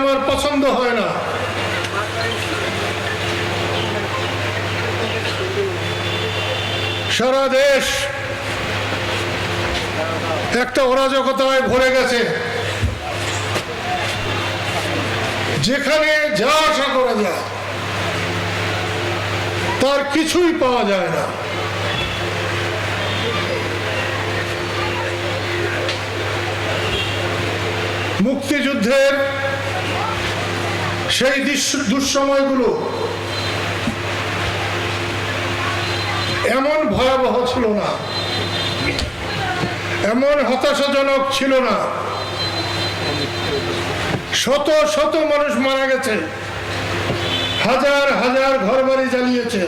আমার পছন্দ হয় না। সারা দেশ একটা অরাজকতায় ভরে গেছে। যেখানে যা আশা করা যায়, তার কিছুই পাওয়া যায় না। মুক্তিযুদ্ধের সেই দুঃসময়গুলো এমন ভয়াবহ ছিল না, এমন হতাশাজনক ছিল না। শত শত মানুষ মারা গেছে, হাজার হাজার ঘর বাড়ি জ্বালিয়েছে।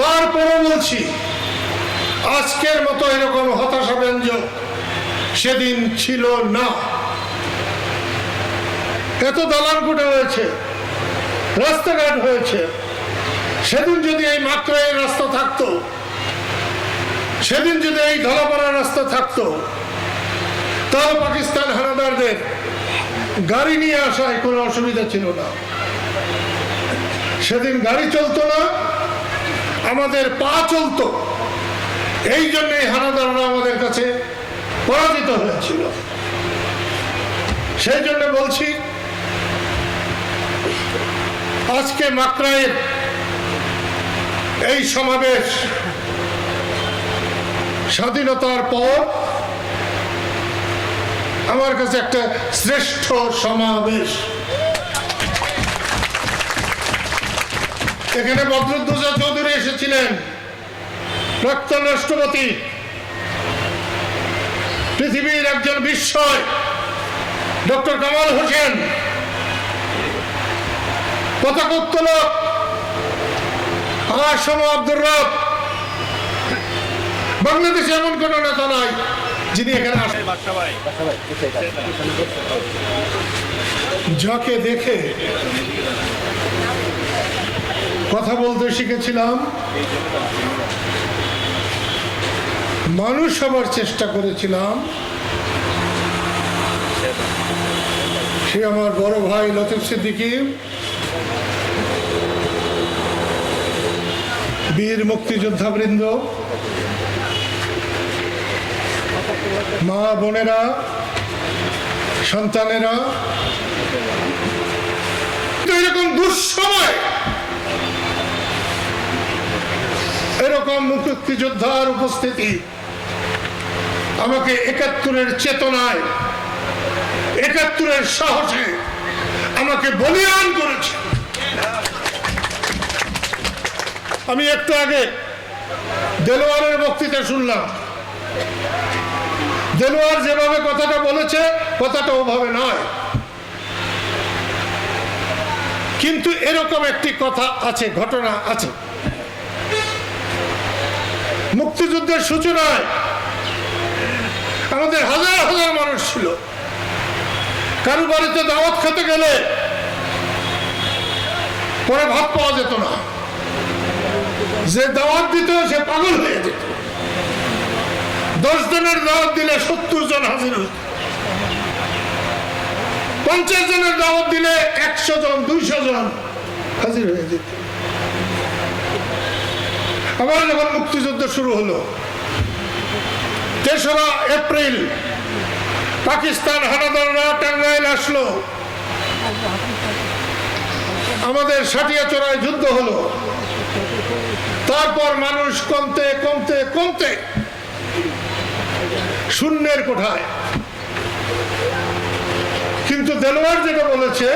তারপরও বলছি, আজকের মতো এরকম হতাশা ব্যঞ্জক সেদিন ছিল না। এত দালান কোটা হয়েছে রাস্তাঘাট হয়েছে। সেদিন যদি এই মাত্র এই রাস্তা থাকতো, সেদিন যদি এই ধলাপাড়া রাস্তা থাকতো, তাহলে পাকিস্তান হানাদারদের গাড়ি নিয়ে আসায় কোনো অসুবিধা ছিল না। সেদিন গাড়ি চলতো না, আমাদের পা চলতো। এই জন্যই হানাদাররা আমাদের কাছে পরাজিত হয়েছিল। সেই জন্য বলছি আজকে মাকড়াইয়ের এই সমাবেশ স্বাধীনতার পর আমার কাছে একটা শ্রেষ্ঠ সমাবেশ। এখানে বদরুদ্দোজা চৌধুরী এসেছিলেন, প্রাক্তন রাষ্ট্রপতি, পৃথিবীর একজন বিস্ময়, ডক্টর কামাল হোসেন। পতাকা উত্তোলক আসম আব্দুর রব। বাংলাদেশে এমন কোন নেতা নাই যিনি এখানে যাকে দেখে কথা বলতে শিখেছিলাম, মানুষ হবার চেষ্টা করেছিলাম। সে আমার বড় ভাই লতিফ সিদ্দিকী বীর মুক্তিযোদ্ধা বৃন্দ মা বোনেরা, সন্তানেরা এরকম দুঃসময় এরকম মুক্তিযোদ্ধার উপস্থিতি আমাকে একাত্তরের চেতনায়, একাত্তরের সাহসে আমাকে বলিয়ান করেছে। আমি একটু আগে দেলোয়ারের বক্তৃতা শুনলাম। দেলোয়ার যেভাবে কথাটা বলেছে, কথাটা ওভাবে নয়। কিন্তু এরকম একটি কথা আছে, ঘটনা আছে। মুক্তিযুদ্ধের সূচনায় আমাদের হাজার হাজার মানুষ ছিল। কারও বাড়িতে দাওয়াত খেতে গেলে পরে ভাত পাওয়া যেত না। যে দাওয়াত দিত, সে পাগল হয়ে যেত। দশ জনের দাওয়াত দিলে সত্তর জন হাজির হইত পঞ্চাশ জনের দাওয়াত দিলে একশো জন, দুইশো জন হাজির হয়ে যেত। আবার যখন মুক্তিযুদ্ধ শুরু হলো, তেসরা এপ্রিল, পাকিস্তান হানাদাররা টাঙ্গাইল আসলো। আমাদের সাটিয়া চড়ায় যুদ্ধ হলো। তারপর মানুষ কমতে কমতে কমতে শূন্যের কোঠায়। কিন্তু দেলোয়ার যেটা বলেছে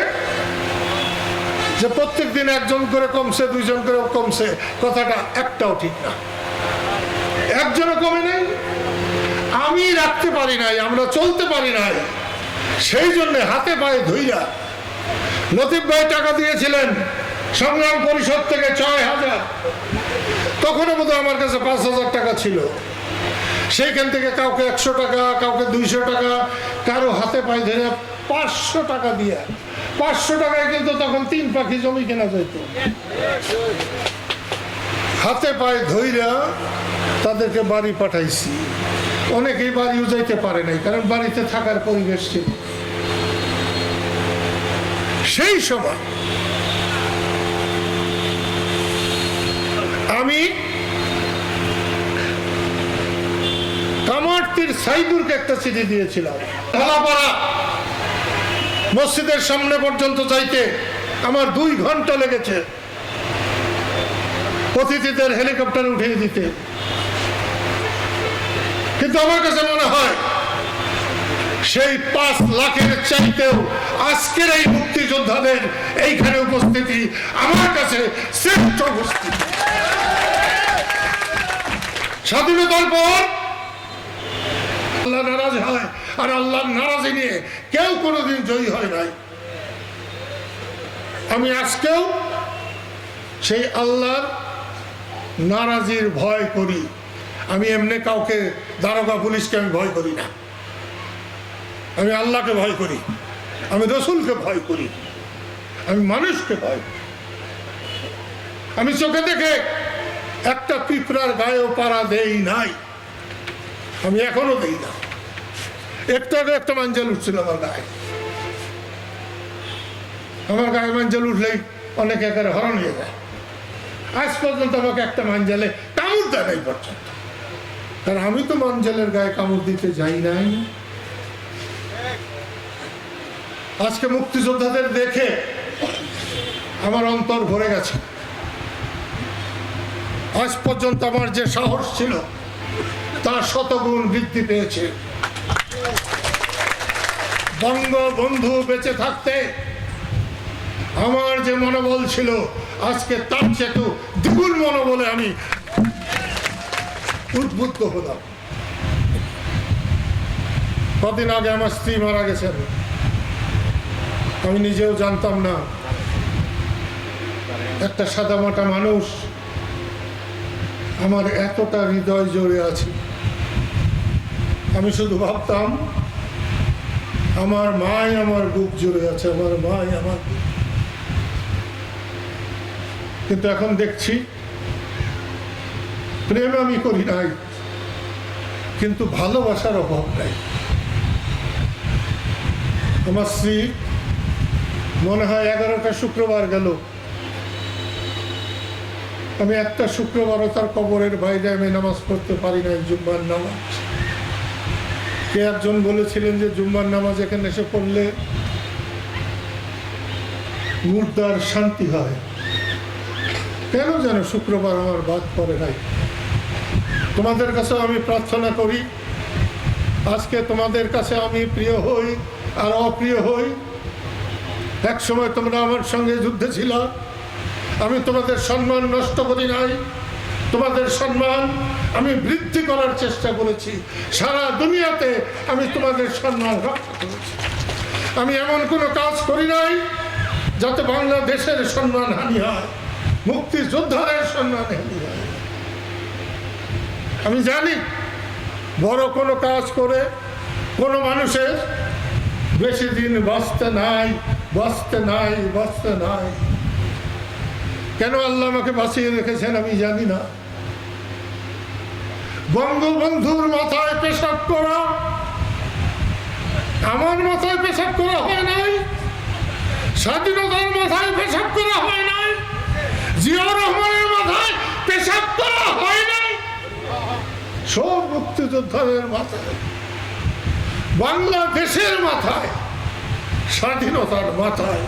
যে প্রত্যেক দিন একজন করে কমছে, দুইজন করে কমছে, কথাটা একটাও ঠিক না। একজনও কমে নেই, আমি রাখতে পারি নাই, আমরা চলতে পারি নাই, সেই জন্য হাতে পায়ে ধুইয়া লতিফ ভাই টাকা দিয়েছিলেন। সংগ্রাম পরিষদ থেকে ছয় হাজার। তখনও বোধহয় আমার কাছে পাঁচ হাজার টাকা ছিল। সেইখান থেকে কাউকে একশো টাকা, কাউকে দুইশো টাকা, কারও হাতে পায়ে ধরে পাঁচশো টাকা দিয়ে। পাঁচশো টাকায় কিন্তু তখন তিন পাখি জমি কেনা যেত হাতে পায়ে ধইরা তাদেরকে বাড়ি পাঠাইছি। অনেকেই বাড়িও যাইতে পারে নাই, কারণ বাড়িতে থাকার পরিবেশ ছিল। সেই সময় আমি কামারতির সাইদুরকে একটা চিঠি দিয়েছিলাম। ধলাপাড়া মসজিদের সামনে পর্যন্ত যাইতে আমার দুই ঘণ্টা লেগেছে। অতিথিদের হেলিকপ্টার উঠিয়ে দিতে। কিন্তু আমার কাছে মনে হয়, সেই পাঁচ লাখের চাইতেও আজকের এই মুক্তিযোদ্ধাদের এইখানে উপস্থিতি আমার কাছে শ্রেষ্ঠ উপস্থিতি। স্বাধীনতার পর আল্লাহ নারাজ হয় আর আল্লাহ নারাজি নিয়ে কেউ কোনোদিন জয়ী হয় নাই। আমি আজকেও সেই আল্লাহর নারাজির ভয় করি। আমি এমনি কাউকে দারোগা পুলিশকে আমি ভয় করি না। আমি আল্লাহকে ভয় করি, আমি রসুলকে ভয় করি, আমি মানুষকে ভয় করি। আমি চোখে দেখে একটা পিঁপড়ার গায়েও পাড়া দেই নাই। আমি এখনও দেই না। একটু একটা মাঞ্জাল উঠছিল আমার গায়ে। আমার গায়ে মাঞ্জাল উঠলেই অনেক একেবারে হরণ হয়ে যায়। আজ পর্যন্ত আমাকে একটা মাঞ্জালে কামড় দেয় নাই পর্যন্ত। কারণ আমি তো মাঞ্জালের গায়ে কামড় দিতে যাই নাই। আজকে মুক্তিযোদ্ধাদের দেখে আমার অন্তর ভরে গেছে। আজ পর্যন্ত আমার যে সাহস ছিল তার শতগুণ বৃদ্ধি পেয়েছে। বঙ্গবন্ধু বেঁচে থাকতে আমার যে মনোবল ছিল, আজকে তার চেয়ে দ্বিগুণ মনোবলে আমি উদ্বুদ্ধ হলাম। কদিন আগে আমার স্ত্রী মারা গেছেন। আমি নিজেও জানতাম না। একটা সাদা সাদামাটা মানুষ আমার এতটা হৃদয় জড়ে আছে। আমি শুধু ভাবতাম, আমার মাই আমার বুক জুড়ে আছে, আমার মাই আমার কিন্তু এখন দেখছি, প্রেম আমি করি নাই, কিন্তু ভালোবাসার অভাব নাই। আমার স্ত্রী, মনে হয় এগারোটা শুক্রবার গেল আমি একটা শুক্রবারও তার কবরের বাইরে আমি নামাজ পড়তে পারি না জুম্মার নামাজ। কে একজন বলেছিলেন যে জুম্মার নামাজ এখানে এসে পড়লে মুর্দার শান্তি হয়? কেন যেন শুক্রবার আমার বাদ পড়ে নাই? তোমাদের কাছে আমি প্রার্থনা করি, আজকে তোমাদের কাছে আমি প্রিয় হই আর অপ্রিয় হই। এক সময় তোমরা আমার সঙ্গে যুদ্ধে ছিল আমি তোমাদের সম্মান নষ্ট করি নাই। তোমাদের সম্মান আমি বৃদ্ধি করার চেষ্টা করেছি। সারা দুনিয়াতে আমি তোমাদের সম্মান রক্ষা করেছি। আমি এমন কোনো কাজ করি নাই যাতে বাংলাদেশের সম্মান হানি হয়, মুক্তিযোদ্ধাদের সম্মান হানি হয়। আমি জানি বড় কোনো কাজ করে কোনো মানুষের বেশি দিন বাঁচতে নাই বাঁচতে নাই বাঁচতে নাই। কেন আল্লাহ আমাকে বাঁচিয়ে রেখেছেন আমি জানি না। বঙ্গবন্ধুর মাথায় পেশাব করা, আমার মাথায় পেশাব করা হয় নাই, স্বাধীনতার মাথায় পেশাব করা হয় নাই জিয়া রহমানের মাথায় পেশাব করা হয় নাই। সব মুক্তিযোদ্ধাদের মাথায়, বাংলাদেশের মাথায়, স্বাধীনতার মাথায়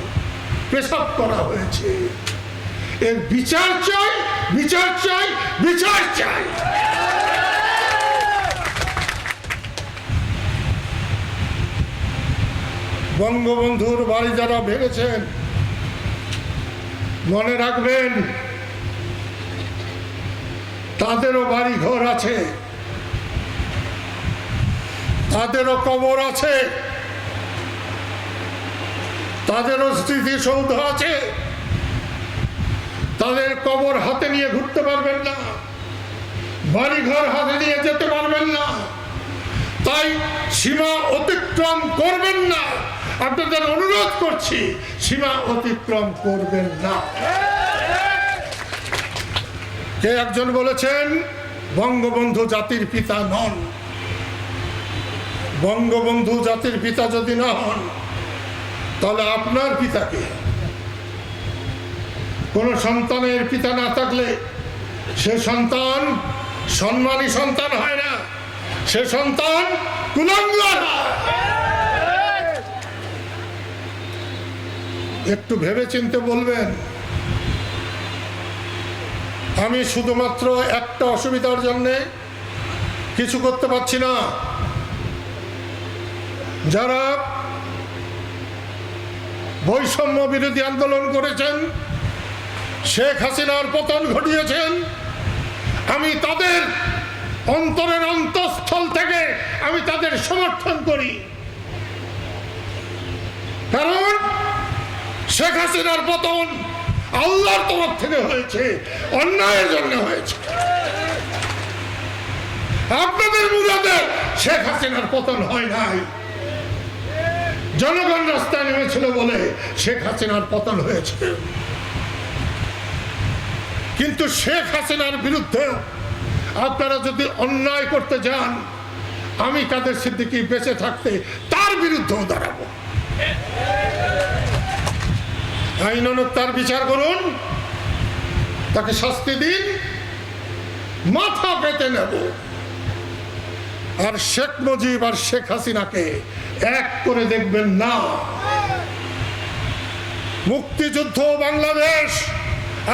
পেশাব করা হয়েছে। এর বিচার চাই বিচার চাই বিচার চাই। বঙ্গবন্ধুর বাড়ি যারা ভেঙেছেন মনে রাখবেন, তাদেরও বাড়ি ঘর আছে, তাদেরও কবর আছে, তাদেরও স্মৃতিসৌধ আছে। তাদের কবর হাতে নিয়ে ঘুরতে পারবেন না। বাড়িঘর হাতে নিয়ে যেতে পারবেন না। তাই সীমা অতিক্রম করবেন না। আপনাদের অনুরোধ করছি, সীমা অতিক্রম করবেন না। কে একজন বলেছেন, বঙ্গবন্ধু জাতির পিতা নন। বঙ্গবন্ধু জাতির পিতা যদি না হন, তাহলে আপনার পিতাকে কোনো সন্তানের পিতা না থাকলে সে সন্তান সম্মানী সন্তান হয় না। সে সন্তান একটু ভেবে চিনতে বলবেন, আমি শুধুমাত্র একটা অসুবিধার জন্যে কিছু করতে পারছি না। যারা বৈষম্য বিরোধী আন্দোলন করেছেন শেখ হাসিনার পতন ঘটিয়েছেন। আমি তাদের অন্তরের অন্তঃস্থল থেকে আমি তাদের সমর্থন করি। কারণ শেখ হাসিনার পতন আল্লাহর তরফ থেকে হয়েছে, অন্যায়ের জন্য হয়েছে। আপনাদের মুরাদে শেখ হাসিনার পতন হয় নাই। জনগণ রাস্তায় নেমেছিল বলে শেখ হাসিনার পতন হয়েছে। কিন্তু শেখ হাসিনার বিরুদ্ধে আপনারা যদি অন্যায় করতে যান, আমি কাদের সিদ্দিকি বেঁচে থাকতে তার বিরুদ্ধেও দাঁড়াবো। আইন তার বিচার করুন। তাকে শাস্তি দিন। মাথা পেতে নেব। আর শেখ মুজিব আর শেখ হাসিনাকে এক করে দেখবেন না। মুক্তিযুদ্ধ বাংলাদেশ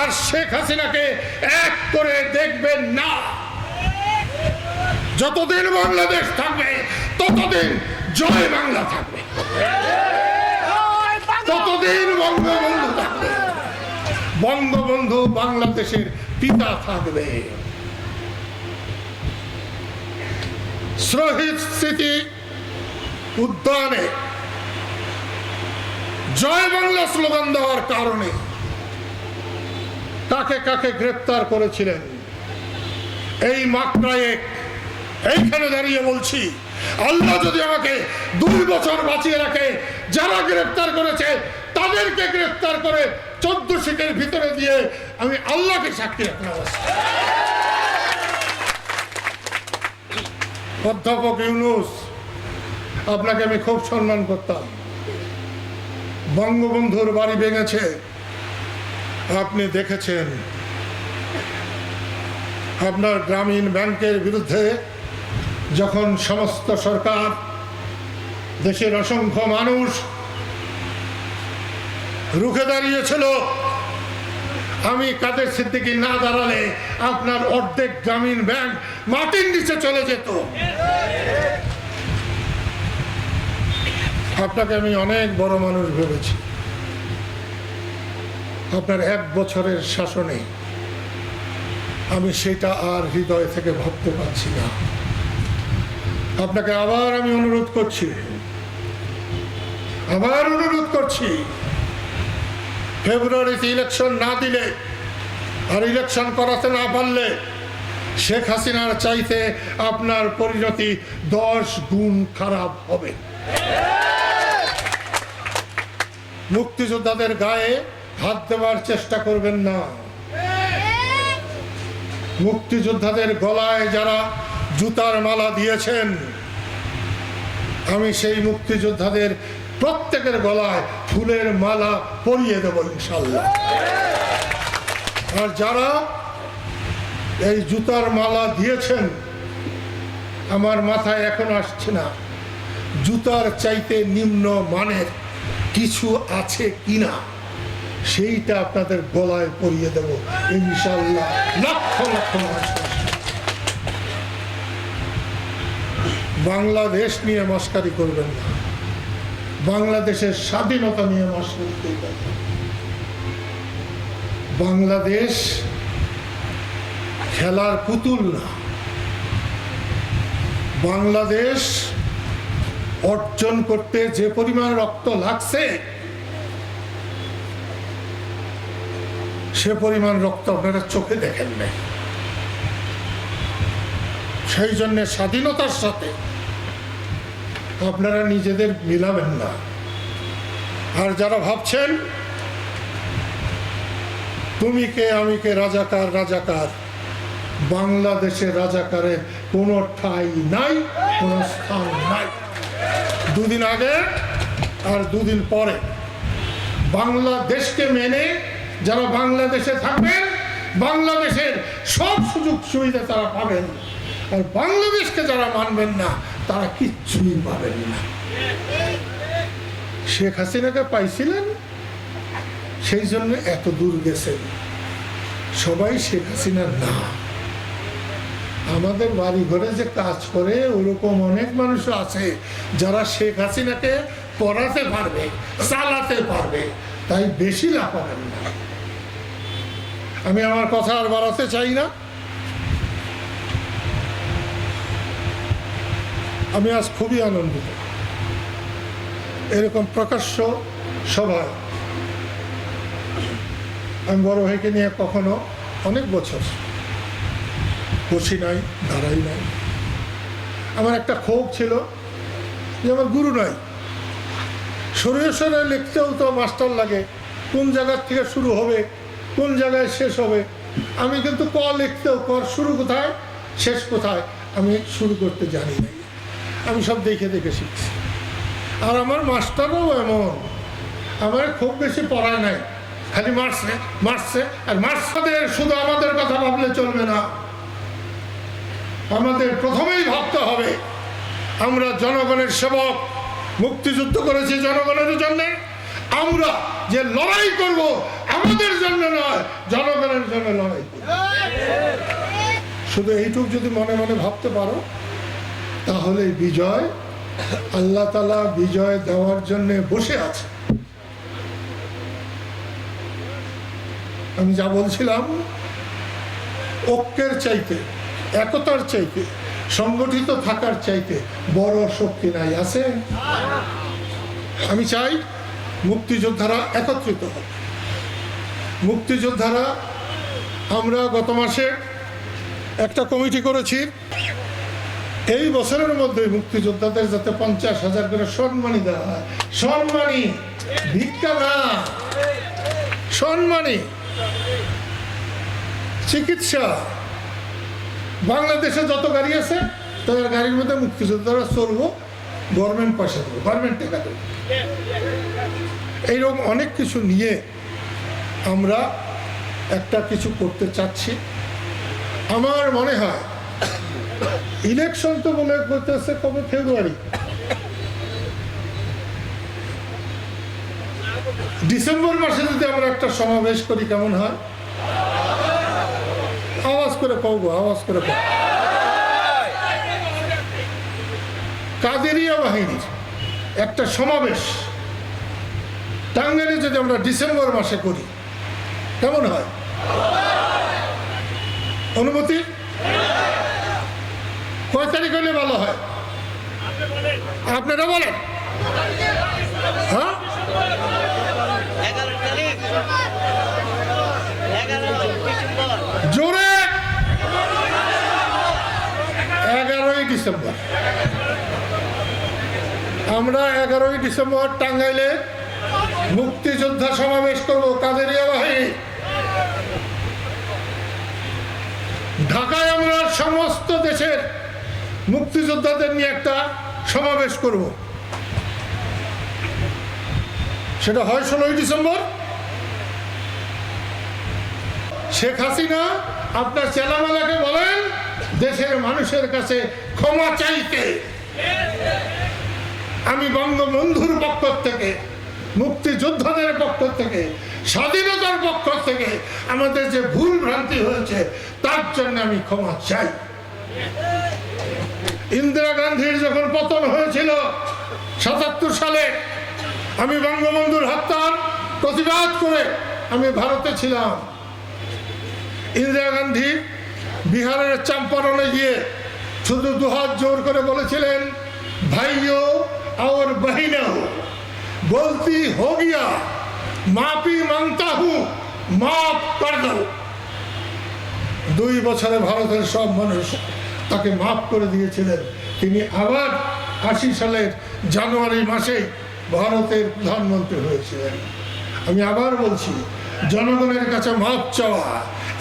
আর শেখ হাসিনাকে এক করে দেখবেন না। যতদিন বাংলাদেশ থাকবে, ততদিন জয় বাংলা থাকবে। ততদিন বঙ্গবন্ধু থাকবে। বঙ্গবন্ধু বাংলাদেশের পিতা থাকবে। শহীদ স্মৃতি উদ্যানে জয় বাংলা স্লোগান দেওয়ার কারণে কাকে কাকে গ্রেপ্তার করেছিলেন? এই মাত্রায় এইখানে দাঁড়িয়ে বলছি, আল্লাহ যদি আমাকে দুই বছর বাঁচিয়ে রাখে, যারা গ্রেপ্তার করেছে, তাদেরকে গ্রেপ্তার করে চোদ্দ শিখের ভিতরে দিয়ে আমি আল্লাহকে সাক্ষী রাখলাম অধ্যাপক ইউনুস, আপনাকে আমি খুব সম্মান করতাম। বঙ্গবন্ধুর বাড়ি ভেঙেছে। আপনি দেখেছেন, আপনার গ্রামীণ ব্যাংকের বিরুদ্ধে যখন সমস্ত সরকার, দেশের অসংখ্য মানুষ রুখে দাঁড়িয়েছিল, আমি কাদের সিদ্দিকি না দাঁড়ালে আপনার অর্ধেক গ্রামীণ ব্যাংক মাটির নিচে চলে যেত। আপনাকে আমি অনেক বড় মানুষ ভেবেছি। আপনার এক বছরের শাসনে আমি সেটা আর হৃদয় থেকে ভাবতে পারছি না। আপনাকে আবার আমি অনুরোধ করছি, আবার অনুরোধ করছি, ফেব্রুয়ারিতে ইলেকশন না দিলে আর ইলেকশন করাতে না পারলে শেখ হাসিনার চাইতে আপনার পরিণতি দশ গুণ খারাপ হবে। মুক্তিযোদ্ধাদের গায়ে হাত দেওয়ার চেষ্টা করবেন না। মুক্তিযোদ্ধাদের গলায় যারা জুতার মালা দিয়েছেন, আমি সেই মুক্তিযোদ্ধাদের প্রত্যেকের গলায় ফুলের মালা পরিয়ে দেব ইনশাল্লাহ আর যারা এই জুতার মালা দিয়েছেন, আমার মাথায় এখন আসছে না, জুতার চাইতে নিম্ন মানের কিছু আছে কিনা? সেইটা আপনাদের গলায় পরিয়ে দেব। ইনশাল্লাহ লক্ষ লক্ষ মানুষ বাংলাদেশ নিয়ে মস্কারি করবেন না। বাংলাদেশের স্বাধীনতা নিয়ে মস্কারি করবেন বাংলাদেশ খেলার পুতুল না। বাংলাদেশ অর্জন করতে যে পরিমাণ রক্ত লাগছে সে পরিমাণ রক্ত আপনারা চোখে দেখেন নাই। সেই জন্য স্বাধীনতার সাথে আপনারা নিজেদের মিলাবেন না। আর যারা ভাবছেন, তুমি কে, আমি কে, রাজাকার রাজাকার বাংলাদেশে রাজাকারের কোনো ঠাই নাই, কোনো স্থান নাই। দুদিন আগে আর দুদিন পরে বাংলাদেশকে মেনে যারা বাংলাদেশে থাকবেন, বাংলাদেশের সব সুযোগ সুবিধা তারা পাবেন। আর বাংলাদেশকে যারা মানবেন না, তারা কিচ্ছুই পাবেন না। শেখ হাসিনাকে পাইছিলেন, সেই জন্য এত দূর গেছেন। সবাই শেখ হাসিনার না। আমাদের বাড়ি ঘরে যে কাজ করে, ওরকম অনেক মানুষ আছে যারা শেখ হাসিনাকে পড়াতে পারবে, চালাতে পারবে, তাই বেশি লাভ না। আমি আমার কথা আর বাড়াতে চাই না। আমি আজ খুবই আনন্দিত। এরকম প্রকাশ্য সভায় আমি বড় ভাইকে নিয়ে কখনো অনেক বছর বসি নাই, দাঁড়াই নাই। আমার একটা ক্ষোভ ছিল যে আমার গুরু নাই। সরে সরে লিখতেও তো মাস্টার লাগে, কোন জায়গার থেকে শুরু হবে কোন জায়গায় শেষ হবে? আমি কিন্তু ক লিখতেও কর, শুরু কোথায়? শেষ কোথায়? আমি শুরু করতে জানি নাই আমি সব দেখে দেখে শিখছি। আর আমার মাস্টারও এমন। আমার খুব বেশি পড়ায় নাই। খালি মারছে মারছে আর মার্সাদের শুধু আমাদের কথা ভাবলে চলবে না। আমাদের প্রথমেই ভাবতে হবে, আমরা জনগণের সেবক। মুক্তিযুদ্ধ করেছি জনগণের জন্য। আমরা যে লড়াই করব, আমাদের জন্য নয়, জনগণের জন্য লড়াই শুধু এইটুক যদি মনে মনে ভাবতে পারো, তাহলে বিজয় আল্লাহ তালা বিজয় দেওয়ার জন্য বসে আছে। আমি যা বলছিলাম, ঐক্যের চাইতে, একতার চাইতে, সংগঠিত থাকার চাইতে বড় শক্তি নাই, আছে? আমি চাই মুক্তিযোদ্ধারা একত্রিত হোক মুক্তিযোদ্ধারা, আমরা গত মাসে একটা কমিটি করেছি। এই বছরের মধ্যে মুক্তিযোদ্ধাদের যাতে পঞ্চাশ হাজার করে সম্মানী দেওয়া হয়। সম্মানী, ভিক্ষা না। সম্মানী। চিকিৎসা। বাংলাদেশে যত গাড়ি আছে, তাদের গাড়ির মধ্যে মুক্তিযোদ্ধারা চলবো গভর্নমেন্ট পয়সা দেবো গভর্নমেন্ট টাকা দেবো। এইরকম অনেক কিছু নিয়ে আমরা একটা কিছু করতে চাচ্ছি। আমার মনে হয় ইলেকশন তো বলে করতেছে কবে? ফেব্রুয়ারি। ডিসেম্বর মাসে যদি আমরা একটা সমাবেশ করি, কেমন হয়? আওয়াজ করে কব আওয়াজ করে কব কাদেরিয়া বাহিনীর একটা সমাবেশ টাঙ্গাইলে যদি আমরা ডিসেম্বর মাসে করি, কেমন হয়? অনুমতি? কয় তারিখ হলে ভালো হয়? আপনারা বলেন। হ্যাঁ? জোরে! এগারোই ডিসেম্বর। আমরা এগারোই ডিসেম্বর টাঙ্গাইলে মুক্তিযোদ্ধা সমাবেশ করব কাদেরিয়া বাহিনী ঢাকায় আমরা সমস্ত দেশের মুক্তিযোদ্ধাদের নিয়ে একটা সমাবেশ করব। সেটা হয় ষোলোই ডিসেম্বর। শেখ হাসিনা আপনার চেলামেলাকে বলেন, দেশের মানুষের কাছে ক্ষমা চাইতে। আমি বঙ্গবন্ধুর পক্ষ থেকে মুক্তিযোদ্ধাদের পক্ষ থেকে, স্বাধীনতার পক্ষ থেকে আমাদের যে ভুল ভ্রান্তি হয়েছে, তার জন্য আমি ক্ষমা চাই। ইন্দিরা গান্ধীর যখন পতন হয়েছিল সাতাত্তর সালে, আমি বঙ্গবন্ধুর হত্যার প্রতিবাদ করে আমি ভারতে ছিলাম। ইন্দিরা গান্ধী বিহারের চাম্পারণে গিয়ে শুধু দুহাত জোর করে বলেছিলেন, ভাইও, আর বহিনা गलती हो गया माफी मांगता हूं माफ कर दो দুই বছরে ভারতের সব মানুষ তাকে মাফ করে দিয়েছিলেন তিনি আবার আশি সালের জানুয়ারি মাসে ভারতের প্রধানমন্ত্রী হয়েছিলেন আমি আবার বলছি জনগণের কাছে মাপ চাওয়া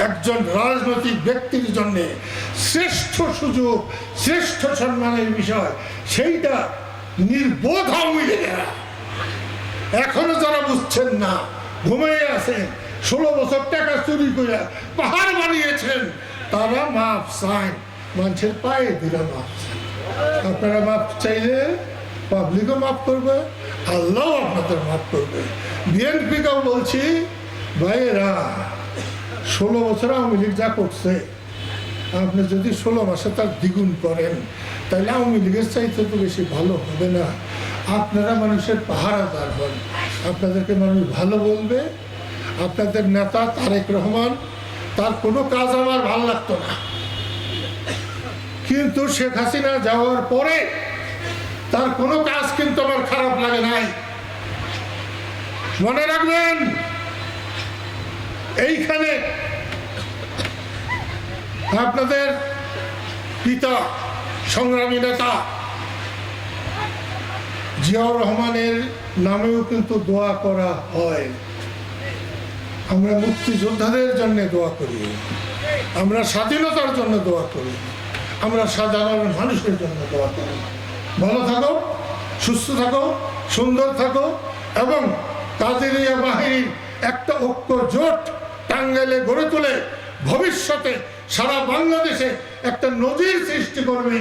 একজন রাজনৈতিক ব্যক্তির জন্য শ্রেষ্ঠ সুযোগ শ্রেষ্ঠ সম্মানের বিষয় সেইটা নির্বোধ আওয়ামী লীগেরা এখনও যারা বুঝছেন না, ঘুমিয়ে আছেন, ষোলো বছর টাকা চুরি করে পাহাড় বানিয়েছেন, তারা মাপ চান মানুষের পায়ে দিলে মাপ চান আপনারা মাপ চাইলে পাবলিকও মাফ করবে, আল্লাহ আপনাদের মাফ করবে। বিএনপিকেও বলছি, ভাইয়েরা, ষোলো বছর আওয়ামী লীগ যা করছে, আপনি যদি ষোলো মাসে তার দ্বিগুণ করেন, তাহলে আওয়ামী লীগের চাইতে তো বেশি ভালো হবে না। আপনারা মানুষের পাহারাদার হন আপনাদেরকে মানুষ ভালো বলবে। আপনাদের নেতা তারেক রহমান, তার কোনো কাজ আমার ভালো লাগতো না। কিন্তু শেখ হাসিনা যাওয়ার পরে তার কোনো কাজ কিন্তু আমার খারাপ লাগে নাই। মনে রাখবেন, এইখানে আপনাদের পিতা, সংগ্রামী নেতা জিয়াউর রহমানের নামেও কিন্তু দোয়া করা হয়। আমরা মুক্তিযোদ্ধাদের জন্য দোয়া করি। আমরা স্বাধীনতার জন্য দোয়া করি। আমরা সাধারণ মানুষের জন্য দোয়া করি। ভালো থাকো, সুস্থ থাকো, সুন্দর থাকো এবং কাদেরিয়া বাহিনীর একটা ঐক্য জোট টাঙ্গাইলে গড়ে তোলে। ভবিষ্যতে সারা বাংলাদেশে একটা নজির সৃষ্টি করবে